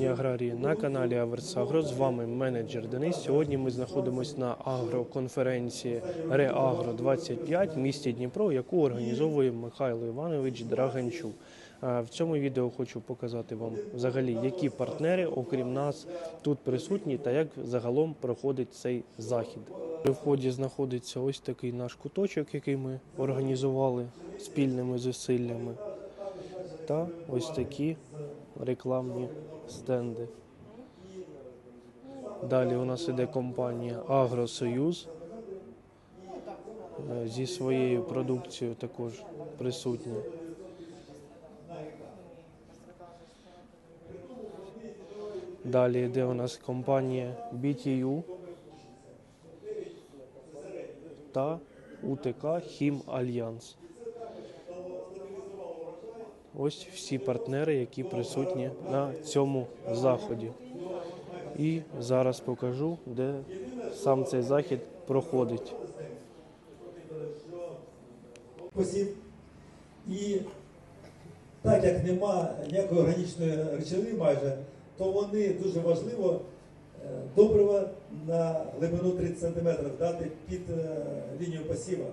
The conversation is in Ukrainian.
Шановні аграрії, на каналі Аверсагро з вами менеджер Денис. Сьогодні ми знаходимося на агроконференції Реагро 25 в місті Дніпро, яку організовує Михайло Іванович Драганчук. В цьому відео хочу показати вам взагалі, які партнери, окрім нас, тут присутні та як загалом проходить цей захід. При вході знаходиться ось такий наш куточок, який ми організували спільними зусиллями. Та ось такі рекламні стенди. Далі у нас іде компанія Агросоюз. Е, Зі своєю продукцією також присутня. Далі йде у нас компанія BTU та УТК Хім Альянс. Ось всі партнери, які присутні на цьому заході. І зараз покажу, де сам цей захід проходить. І так як нема ніякої органічної речовини майже, то вони дуже важливо е, добрива на глибину 30 см дати під е, лінію посіва.